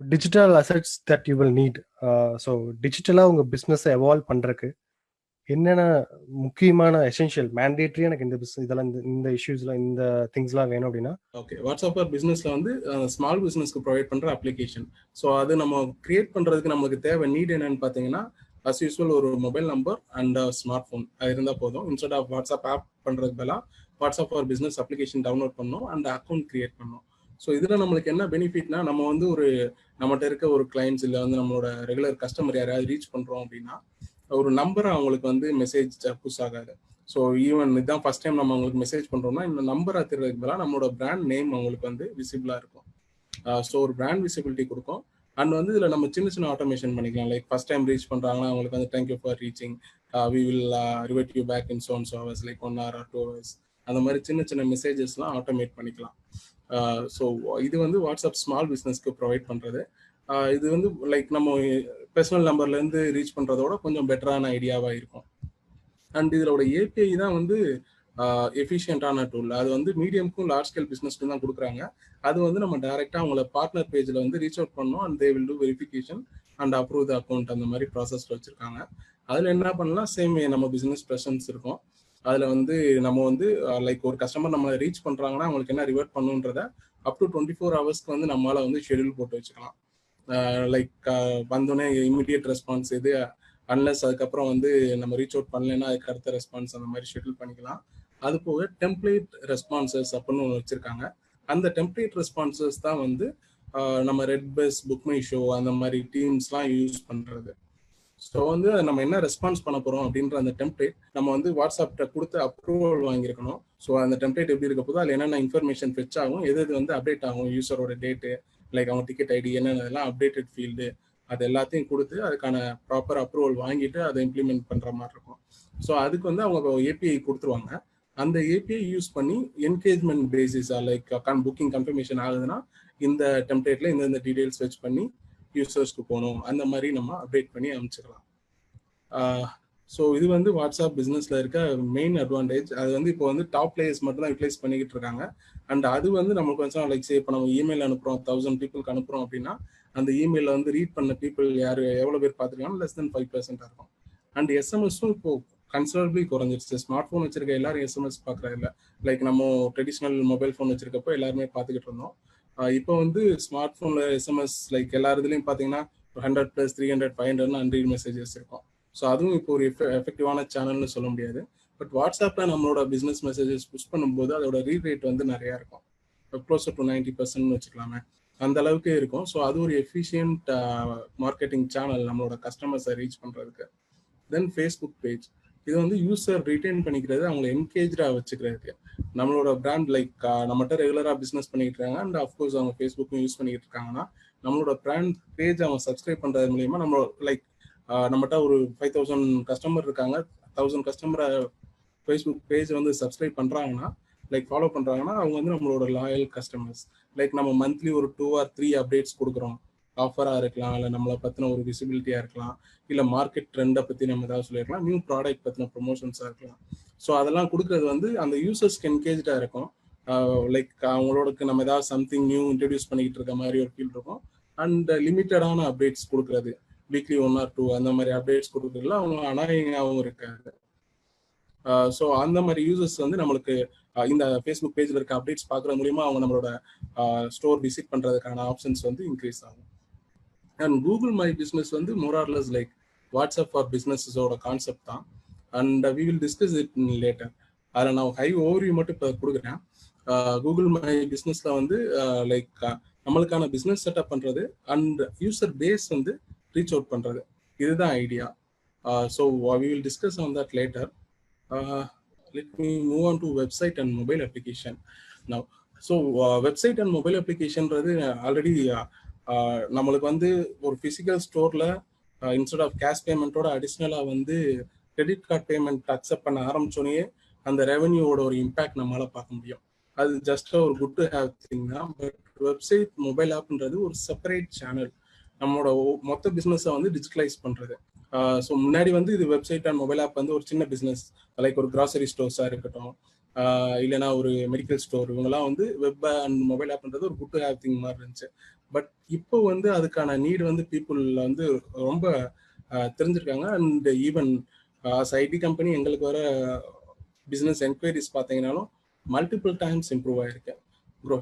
Digital assets that you will need so டிஜிட்டலாக உங்கள் பிஸ்னஸை எவால்வ் பண்ணுறக்கு என்னென்ன முக்கியமான எசென்ஷியல் மேண்டேட்ரி எனக்கு இந்த பிஸ் இதெல்லாம் இந்த இந்த இஷ்யூஸ்லாம் இந்த திங்ஸ்லாம் வேணும் அப்படின்னா ஓகே வாட்ஸ்அப் ஃபார் பிஸ்னஸ்ல வந்து ஸ்மால் பிஸ்னஸ்க்கு ப்ரொவைட் பண்ற அப்ளிகேஷன் ஸோ அது நம்ம கிரியேட் பண்றதுக்கு நம்மளுக்கு தேவை நீட் என்னன்னு பார்த்தீங்கன்னா அஸ் யூஸ்வல் ஒரு mobile number and smart phone அது இருந்தால் போதும். இன்ஸ்டெட் ஆஃப் வாட்ஸ்அப் ஆப் பண்ணுறதுக்கு பதிலாக WhatsApp for business application download பண்ணணும் அண்ட் அக்கௌண்ட் கிரியேட் பண்ணோம் ஸோ இதில் நம்மளுக்கு என்ன பெனிஃபிட்னா நம்ம வந்து ஒரு நம்மகிட்ட இருக்க ஒரு கிளைண்ட்ஸ் இல்லை வந்து நம்மளோட ரெகுலர் கஸ்டமர் யாரையாவது ரீச் பண்ணுறோம் அப்படின்னா ஒரு நம்பர் அவங்களுக்கு வந்து மெசேஜ் புஷ் ஆகாது. ஸோ ஈவன் இதுதான் ஃபர்ஸ்ட் டைம் நம்ம அவங்களுக்கு மெசேஜ் பண்ணுறோம்னா இந்த நம்பர் திருறதுக்கு பதிலாக நம்மளோட பிராண்ட் நேம் அவங்களுக்கு வந்து விசிபிளாக இருக்கும். ஸோ ஒரு பிராண்ட் விசிபிலிட்டி கொடுக்கும். அண்ட் வந்து இதில் நம்ம சின்ன சின்ன ஆட்டோமேஷன் பண்ணிக்கலாம். லைக் ஃபர்ஸ்ட் டைம் ரீச் பண்ணுறாங்கன்னா அவங்களுக்கு வந்து thank you for reaching we will revert you back in soon hours like one hour or two hours அந்த மாதிரி சின்ன சின்ன மெசேஜஸ்லாம் ஆட்டோமேட் பண்ணிக்கலாம். ஸோ இது வந்து வாட்ஸ்அப் ஸ்மால் பிஸ்னஸ்க்கு ப்ரொவைட் பண்ணுறது இது வந்து லைக் நம்ம பர்சனல் நம்பர்லேருந்து ரீச் பண்ணுறதோட கொஞ்சம் பெட்டரான ஐடியாவாக இருக்கும். அண்ட் இதோட ஏபிஐ தான் வந்து எஃபிஷியண்டான டூல் அது வந்து மீடியம்க்கும் லார்ஜ் ஸ்கேல் பிஸ்னஸ்க்கு தான் கொடுக்குறாங்க. அது வந்து நம்ம டைரெக்டாக அவங்கள பார்ட்னர் பேஜில் வந்து ரீச் அவுட் பண்ணோம் and they will do verification and approve the account அந்த மாதிரி ப்ராசஸில் வச்சுருக்காங்க. அதில் என்ன பண்ணலாம்? சேம் நம்ம பிஸ்னஸ் ப்ரெசன்ஸ் இருக்கும். அதில் வந்து நம்ம வந்து லைக் ஒரு கஸ்டமர் நம்ம ரீச் பண்ணுறாங்கன்னா அவங்களுக்கு என்ன ரிவர்ட் பண்ணுன்றத அப் டு டுவெண்ட்டி ஃபோர் ஹவர்ஸ்க்கு வந்து நம்மளால வந்து ஷெடியூல் போட்டு வச்சுக்கலாம். லைக் வந்தோடனே இம்மிடியட் ரெஸ்பான்ஸ் இது அன்லஸ் அதுக்கப்புறம் வந்து நம்ம ரீச் அவுட் பண்ணலைன்னா அதுக்கு அடுத்த ரெஸ்பான்ஸ் அந்த மாதிரி ஷெடியூல் பண்ணிக்கலாம். அது போக டெம்ப்ளேட் ரெஸ்பான்சஸ் அப்படின்னு ஒன்று வச்சிருக்காங்க. அந்த டெம்ப்ளேட் ரெஸ்பான்சஸ் தான் வந்து நம்ம red bus book my show அந்த மாதிரி டீம்ஸ்லாம் யூஸ் பண்ணுறது ஸோ வந்து நம்ம என்ன ரெஸ்பான்ஸ் பண்ண போகிறோம் அப்படின்ற அந்த டெம்ப்ளேட் நம்ம வந்து வாட்ஸ்அப்ட கொடுத்து அப்ரூவல் வாங்கியிருக்கணும். ஸோ அந்த டெம்ப்ளேட் எப்படி இருக்க போதோ அதில் என்னென்ன இன்ஃபர்மேஷன் ஃபெச் ஆகும் எது எது வந்து அப்டேட் ஆகும் யூசரோட டேட்டு லைக் அவங்க டிக்கெட் ஐடி என்னென்னலாம் அப்டேட்டட் ஃபீல்டு அது எல்லாத்தையும் கொடுத்து அதுக்கான ப்ராப்பர் அப்ரூவல் வாங்கிட்டு அதை இம்ப்ளிமெண்ட் பண்ணுற மாதிரி இருக்கும். ஸோ அதுக்கு வந்து அவங்க ஏபிஐ கொடுத்துருவாங்க. அந்த ஏபிஐ யூஸ் பண்ணி என்கேஜ்மெண்ட் பேசிஸாக லைக் புக்கிங் கன்ஃபர்மேஷன் ஆகுதுன்னா இந்த டெம்ப்ளேட்டில் இந்த டீடைல்ஸ் வச்சு பண்ணி யூசர்ஸ்க்கு போகணும் அந்த மாதிரி நம்ம அப்டேட் பண்ணி அமைச்சிக்கலாம் ஸோ இது வந்து வாட்ஸ்அப் பிஸ்னஸில் இருக்க மெயின் அட்வான்டேஜ் அது வந்து இப்போ வந்து டாப் பிளேயர்ஸ் மட்டும் தான் யூட்டிலைஸ் பண்ணிக்கிட்டு இருக்காங்க. அண்ட் அது வந்து நமக்கு கொஞ்சம் லைக் சே இப்போ நம்ம இமெயில் அனுப்புகிறோம் தௌசண்ட் பீப்புளுக்கு அனுப்புகிறோம் அப்படின்னா அந்த இமெயிலில் வந்து ரீட் பண்ண பீப்புள் யார் எவ்வளோ பேர் பார்த்துருக்காங்க லெஸ் தென் ஃபைவ் பர்சன்டாக இருக்கும். அண்ட் எஸ்எம்எஸும் இப்போ கன்சிடரபிளி குறைஞ்சிருச்சு. ஸ்மார்ட் ஃபோன் வச்சிருக்க எல்லாரும் எஸ்எம்எஸ் பார்க்குறது லைக் நம்ம ட்ரெடிஷ்னல் மொபைல் ஃபோன் வச்சிருக்கப்போ எல்லாருமே பார்த்துக்கிட்டு இருந்தோம். இப்போ வந்து ஸ்மார்ட் ஃபோனில் எஸ்எம்எஸ் லைக் எல்லா இதுலையும் பார்த்தீங்கன்னா hundred plus three hundred five ஹண்ட்ரட்னு unread messages இருக்கும் ஸோ அதுவும் இப்போ ஒரு எஃபெக்டிவான சேனல்னு சொல்ல முடியாது. பட் வாட்ஸ்அப்பில் நம்மளோட பிஸ்னஸ் மெசேஜஸ் புஷ் பண்ணும்போது அதோட ரீட் ரேட் வந்து நிறையா இருக்கும். க்ளோஸர் டு நைன்டி பர்சன்ட் வச்சுக்கலாமே. அந்த அளவுக்கு இருக்கும். ஸோ அது ஒரு எஃபிஷியன்ட் மார்க்கெட்டிங் சேனல் நம்மளோட கஸ்டமர்ஸை ரீச் பண்ணுறதுக்கு தென் ஃபேஸ்புக் பேஜ் இது வந்து யூசர் ரிட்டைன் பண்ணிக்கிறது அவங்களை என்கேஜாக வச்சுக்கிறதுக்கு. நம்மளோட பிராண்ட் லைக் நம்மகிட்ட ரெகுலராக பிஸ்னஸ் பண்ணிட்டு இருக்காங்க. அண்ட் அஃப்கோர்ஸ் அவங்க ஃபேஸ்புக்கும் யூஸ் பண்ணிட்டு இருக்காங்கன்னா நம்மளோட பிராண்ட் பேஜ் அவங்க சப்ஸ்கிரைப் பண்ணுறது மூலியமா நம்ம லைக் நம்மகிட்ட ஒரு ஃபைவ் தௌசண்ட் கஸ்டமர் இருக்காங்க. தௌசண்ட் கஸ்டமரை ஃபேஸ்புக் பேஜ் வந்து சப்ஸ்கிரைப் பண்ணுறாங்கன்னா லைக் ஃபாலோ பண்ணுறாங்கன்னா அவங்க வந்து நம்மளோட லாயல் கஸ்டமர்ஸ் லைக் நம்ம மந்த்லி ஒரு டூ ஆர் த்ரீ அப்டேட்ஸ் கொடுக்குறோம். ஆஃபராக இருக்கலாம் இல்லை நம்மளை பற்றின ஒரு விசிபிலிட்டியாக இருக்கலாம் இல்லை மார்க்கெட் ட்ரெண்டை பற்றி நம்ம ஏதாவது சொல்லியிருக்கலாம் நியூ ப்ராடக்ட் பற்றின ப்ரொமோஷன்ஸாக இருக்கலாம். ஸோ அதெல்லாம் கொடுக்குறது வந்து அந்த யூசர்ஸ்க்கு என்கேஜாக இருக்கும். லைக் அவங்களோடக்கு நம்ம ஏதாவது சம்திங் நியூ இன்ட்ரடியூஸ் பண்ணிக்கிட்டு இருக்க மாதிரி ஒரு ஃபீல் இருக்கும். அண்ட் லிமிட்டடான அப்டேட்ஸ் கொடுக்குறது. வீக்லி ஒன் ஆர் டூ அந்த மாதிரி அப்டேட்ஸ் கொடுக்குறதுல அவங்க அனாயங்காகவும் இருக்காது ஸோ அந்த மாதிரி யூசர்ஸ் வந்து நம்மளுக்கு இந்த ஃபேஸ்புக் பேஜில் இருக்க அப்டேட்ஸ் பார்க்குறது மூலியமா அவங்க நம்மளோட ஸ்டோர் விசிட் பண்ணுறதுக்கான ஆப்ஷன்ஸ் வந்து இன்க்ரீஸ் ஆகும். அண்ட் கூகுள் மை பிஸ்னஸ் வந்து more or less like WhatsApp for பிஸ்னஸஸோட concept தான். And we will discuss it later அதில் நான் ஹை ஓவர்வியூ மட்டும் இப்போ கொடுக்குறேன். கூகுள் மை பிஸ்னஸில் வந்து லைக் நம்மளுக்கான பிஸ்னஸ் செட்டப் பண்ணுறது அண்ட் யூசர் பேஸ் வந்து ரீச் அவுட் பண்ணுறது இதுதான் idea so we will discuss on that later let me move on to website and mobile application now so website and mobile அப்ளிகேஷன்றது already நம்மளுக்கு வந்து ஒரு physical ஸ்டோரில் instead of cash பேமெண்ட்டோட அடிஷ்னலாக வந்து credit card payment accept பண்ண ஆரம்பிச்சோடனே அந்த ரெவன்யூவோட ஒரு impact நம்மளால் பார்க்க முடியும். அது ஜஸ்ட் ஒரு குட் டு ஹேவ் திங் தான். பட் வெப்சைட் மொபைல் ஆப்ன்றது ஒரு செப்பரேட் சேனல் நம்மளோட மொத்த பிஸ்னஸை வந்து டிஜிட்டலைஸ் பண்ணுறது ஸோ முன்னாடி வந்து இது வெப்சைட் அண்ட் மொபைல் ஆப் வந்து ஒரு சின்ன பிஸ்னஸ் லைக் ஒரு கிராசரி ஸ்டோர்ஸாக இருக்கட்டும் இல்லைனா ஒரு மெடிக்கல் ஸ்டோர் இவங்கெல்லாம் வந்து வெப் அண்ட் மொபைல் ஆப்ன்றது ஒரு குட் டு ஹேவ் திங் மாதிரி இருந்துச்சு. பட் இப்போ வந்து அதுக்கான நீடு வந்து பீப்புள் வந்து ரொம்ப தெரிஞ்சிருக்காங்க. அண்ட் ஈவன் ஐடி கம்பெனி எங்களுக்கு வர பிஸ்னஸ் என்கொயரிஸ் பார்த்தீங்கன்னாலும் மல்டிபிள் டைம்ஸ் இம்ப்ரூவ் ஆயிருக்கு. Grow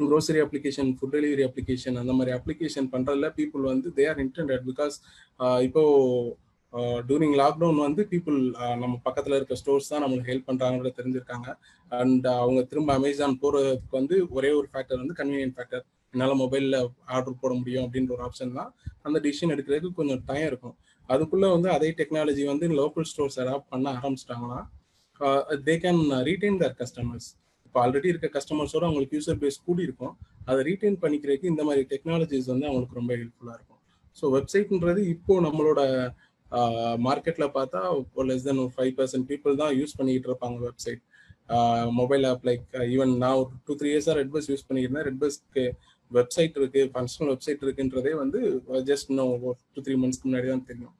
grocery application food delivery application அந்த மாதிரி அப்ளிகேஷன் பண்ணுறதுல பீப்புள் வந்து தே ஆர் இன்டென்டட் பிகாஸ் இப்போ டூரிங் லாக்டவுன் வந்து பீப்புள் நம்ம பக்கத்தில் இருக்க ஸ்டோர்ஸ் தான் நம்மளுக்கு ஹெல்ப் பண்றாங்கன்றத தெரிஞ்சிருக்காங்க. அண்ட் அவங்க திரும்ப அமேசான் போகிறதுக்கு வந்து ஒரே ஒரு ஃபேக்டர் வந்து கன்வீனியன்ட் ஃபேக்டர் என்னால் மொபைலில் ஆர்டர் போட முடியும் அப்படின்ற ஒரு ஆப்ஷன் தான். அந்த டிசிஷன் எடுக்கிறதுக்கு கொஞ்சம் டைம் இருக்கும். அதுக்குள்ளே வந்து அதே டெக்னாலஜி வந்து லோக்கல் ஸ்டோர்ஸ் அடாப்ட் பண்ண ஆரம்பிச்சிட்டாங்கன்னா they can retain their customers இப்போ ஆல்ரெடி இருக்க கஸ்டமர்ஸோட அவங்களுக்கு யூசர் பேஸ் கூடி இருக்கும். அதை ரீட்டைன் பண்ணிக்கிறதுக்கு இந்த மாதிரி டெக்னாலஜிஸ் வந்து அவங்களுக்கு ரொம்ப ஹெல்ப்ஃபுல்லாக இருக்கும். ஸோ வெப்சைட்ன்றது இப்போ நம்மளோட மார்க்கெட்டில் பார்த்தா இப்போ லெஸ் தென் ஒரு ஃபைவ் பர்சன்ட் பீப்புள் தான் யூஸ் பண்ணிக்கிட்டு இருப்பாங்க website mobile app like even நான் ஒரு டூ த்ரீ இயர்ஸாக ரெட் பஸ் யூஸ் பண்ணியிருந்தேன். ரெட் பஸ்க்கு வெப்சைட் இருக்கு ஃபங்க்ஷனல் வெப்சைட் இருக்குன்றதே வந்து ஜஸ்ட் இன்னும் டூ த்ரீ மந்த்ஸ்க்கு முன்னாடி தான் தெரியும்.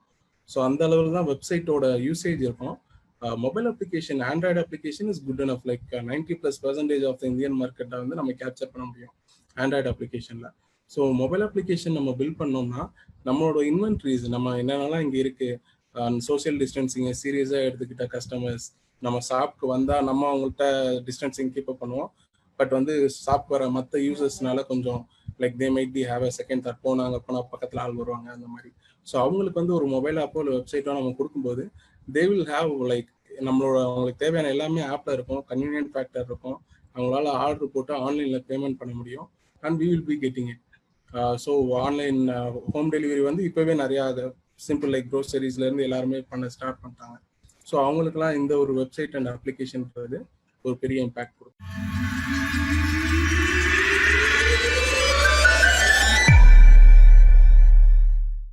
ஸோ அந்த அளவில் தான் வெப்சைட்டோட யூசேஜ் இருக்கும். Mobile application android application is good enough like ninety plus percentage of the Indian மார்க்கெட்டை வந்து நம்ம கேப்சர் பண்ண முடியும் ஆண்ட்ராய்டு அப்ளிகேஷனில் ஸோ மொபைல் அப்ளிகேஷன் நம்ம பில்ட் பண்ணோம்னா நம்மளோட இன்வென்ட்ரிஸ் நம்ம என்னென்னலாம் இங்கே இருக்கு சோஷியல் டிஸ்டன்சிங்கை சீரியஸாக எடுத்துக்கிட்ட கஸ்டமர்ஸ் நம்ம ஷாப்க்கு வந்தால் நம்ம அவங்கள்ட்ட டிஸ்டன்சிங் கீப் அப் பண்ணுவோம். பட் வந்து சாப்பிட்ற மற்ற யூசர்ஸ்னால கொஞ்சம் like they might be have a second thought போனாங்க போனால் பக்கத்தில் ஆள் வருவாங்க அந்த மாதிரி. ஸோ அவங்களுக்கு வந்து ஒரு மொபைல் ஆப்போ இல்லை வெப்சைட்டோ நம்ம கொடுக்கும்போது தே வில் ஹாவ் லைக் நம்மளோட அவங்களுக்கு தேவையான எல்லாமே ஆப்பில் இருக்கும் கன்வீனியன்ட் ஃபேக்டர் இருக்கும். அவங்களால ஆர்டர் போட்டு ஆன்லைனில் பேமெண்ட் பண்ண முடியும் and we will be getting it so online home delivery வந்து இப்போவே நிறையா சிம்பிள் லைக் க்ரோசரிஸ்லேருந்து எல்லாருமே பண்ண ஸ்டார்ட் பண்ணிட்டாங்க. ஸோ அவங்களுக்குலாம் இந்த ஒரு வெப்சைட் அண்ட் அப்ளிகேஷன்ன்றது ஒரு பெரிய இம்பாக்ட் கொடுக்கும்.